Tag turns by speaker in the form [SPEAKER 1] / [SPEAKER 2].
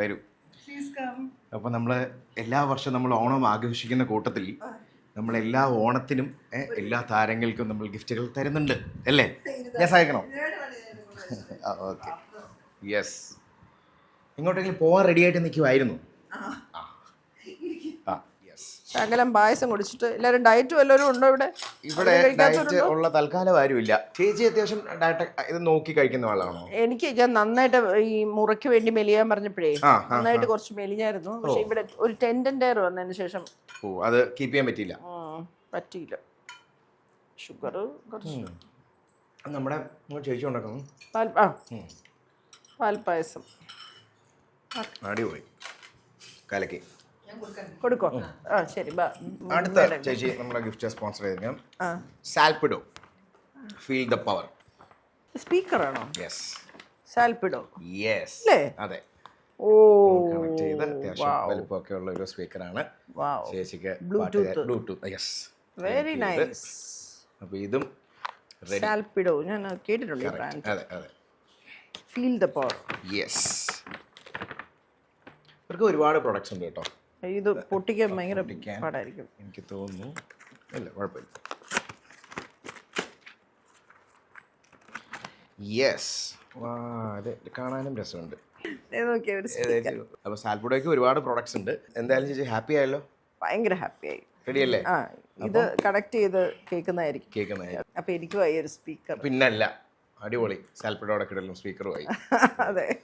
[SPEAKER 1] വരൂ. അപ്പൊ നമ്മൾ എല്ലാ വർഷവും നമ്മൾ ഓണം ആഘോഷിക്കുന്ന കൂട്ടത്തിൽ നമ്മൾ എല്ലാ ഓണത്തിനും എല്ലാ താരങ്ങൾക്കും നമ്മൾ ഗിഫ്റ്റുകൾ തരുന്നുണ്ട്. അല്ലേ? ഞാൻ സഹായിക്കണോ? ഓക്കെ. യെസ് ഇങ്ങോട്ടെങ്കിലും പോവാൻ റെഡി ആയിട്ട് നിൽക്കുമായിരുന്നു
[SPEAKER 2] ശകലം പായസം കുടിച്ചിട്ട് എല്ലാവരും ഡയറ്റ് വല്ലവരും ഉണ്ടോ ഇവിടെ?
[SPEAKER 1] ഇവിടെ ഡയറ്റ് ഉള്ള തൽക്കാലം ആരുമില്ല. ചേച്ചി അത്യാവശ്യം ഡയറ്റ് ഇത് നോക്കി കഴിക്കുന്ന ആളാണോ?
[SPEAKER 2] എനിക്ക് ഞാൻ നന്നായിട്ട് ഈ മുറയ്ക്ക് വേണ്ടി മെലിയാൻ പറഞ്ഞപ്പോഴേ നന്നായിട്ട് കുറച്ച് മെലിഞ്ഞായിരുന്നു. പക്ഷെ ഇവിടെ ഒരു ടെൻഡന്റ് എയർ വന്നതിന് ശേഷം
[SPEAKER 1] ഓ അത് കീപ്പ് ചെയ്യാൻ പറ്റിയില്ല.
[SPEAKER 2] പറ്റിയില്ല. ഷുഗർ കുറച്ച്.
[SPEAKER 1] നമ്മുടെ ചേച്ചി ഉണ്ടാക്കുന്നു
[SPEAKER 2] പാൽ ആ. പാൽപ്പായസം.
[SPEAKER 1] അടിപൊളി. കലക്കി.
[SPEAKER 2] കൊടുക്കോ? ആ. ശരി. ബാ
[SPEAKER 1] അടുത്ത ചേച്ചി നമ്മുടെ ഗിഫ്റ്റ് സ്പോൺസർ ചെയ്തിരിക്കാം സാൽപ്പിഡോ ഫീൽ ദ പവർ
[SPEAKER 2] സ്പീക്കറാണോ?
[SPEAKER 1] യെസ്
[SPEAKER 2] സാൽപിഡോ?
[SPEAKER 1] യെസ്
[SPEAKER 2] അല്ലേ?
[SPEAKER 1] അതെ.
[SPEAKER 2] ഓ
[SPEAKER 1] കണക്ട് ചെയ്ത് അത്യാവശ്യം വലുപ്പമൊക്കെ ഉള്ള ഒരു സ്പീക്കറാണ്.
[SPEAKER 2] വാവ്
[SPEAKER 1] ചേച്ചിക്ക്
[SPEAKER 2] Bluetooth
[SPEAKER 1] Bluetooth yes
[SPEAKER 2] very nice
[SPEAKER 1] അപ്പോൾ ഇതും റെഡി
[SPEAKER 2] സാൽപ്പിഡോ ഞാൻ കേട്ടിട്ടുണ്ട് ഈ ബ്രാൻഡ്
[SPEAKER 1] അതെ അതെ.
[SPEAKER 2] ഫീൽ ദ പവർ
[SPEAKER 1] യെസ് ഇവർക്ക് ഒരുപാട് പ്രൊഡക്ട്സ് ഉണ്ട് കേട്ടോ.
[SPEAKER 2] ഇത് പൊട്ടിക്കാൻ ഭയങ്കര
[SPEAKER 1] പൊട്ടിക്കാൻ.
[SPEAKER 2] പാടായിരിക്കും.
[SPEAKER 1] എനിക്ക് തോന്നുന്നു. ഇല്ല കുഴപ്പമില്ല. യെസ് വാ അത് കാണാനും രസമുണ്ട്. അപ്പോൾ സാൽപ്പുടയ്ക്ക് ഒരുപാട് പ്രോഡക്ട്സ് ഉണ്ട്. എന്തായാലും ചേച്ചി ഹാപ്പി ആയല്ലോ?
[SPEAKER 2] ഭയങ്കര ഹാപ്പി ആയി.
[SPEAKER 1] റെഡിയല്ലേ?
[SPEAKER 2] ആ ഇത് കണക്ട് ചെയ്ത് കേൾക്കുന്നതായിരിക്കും.
[SPEAKER 1] കേൾക്കുന്നതായിരിക്കും.
[SPEAKER 2] അപ്പൊ എനിക്കും ആയി ഒരു സ്പീക്കർ
[SPEAKER 1] പിന്നല്ല അടിപൊളി. സാൽപ്പുടോടെ കിടലും സ്പീക്കറുമായി
[SPEAKER 2] അതെ.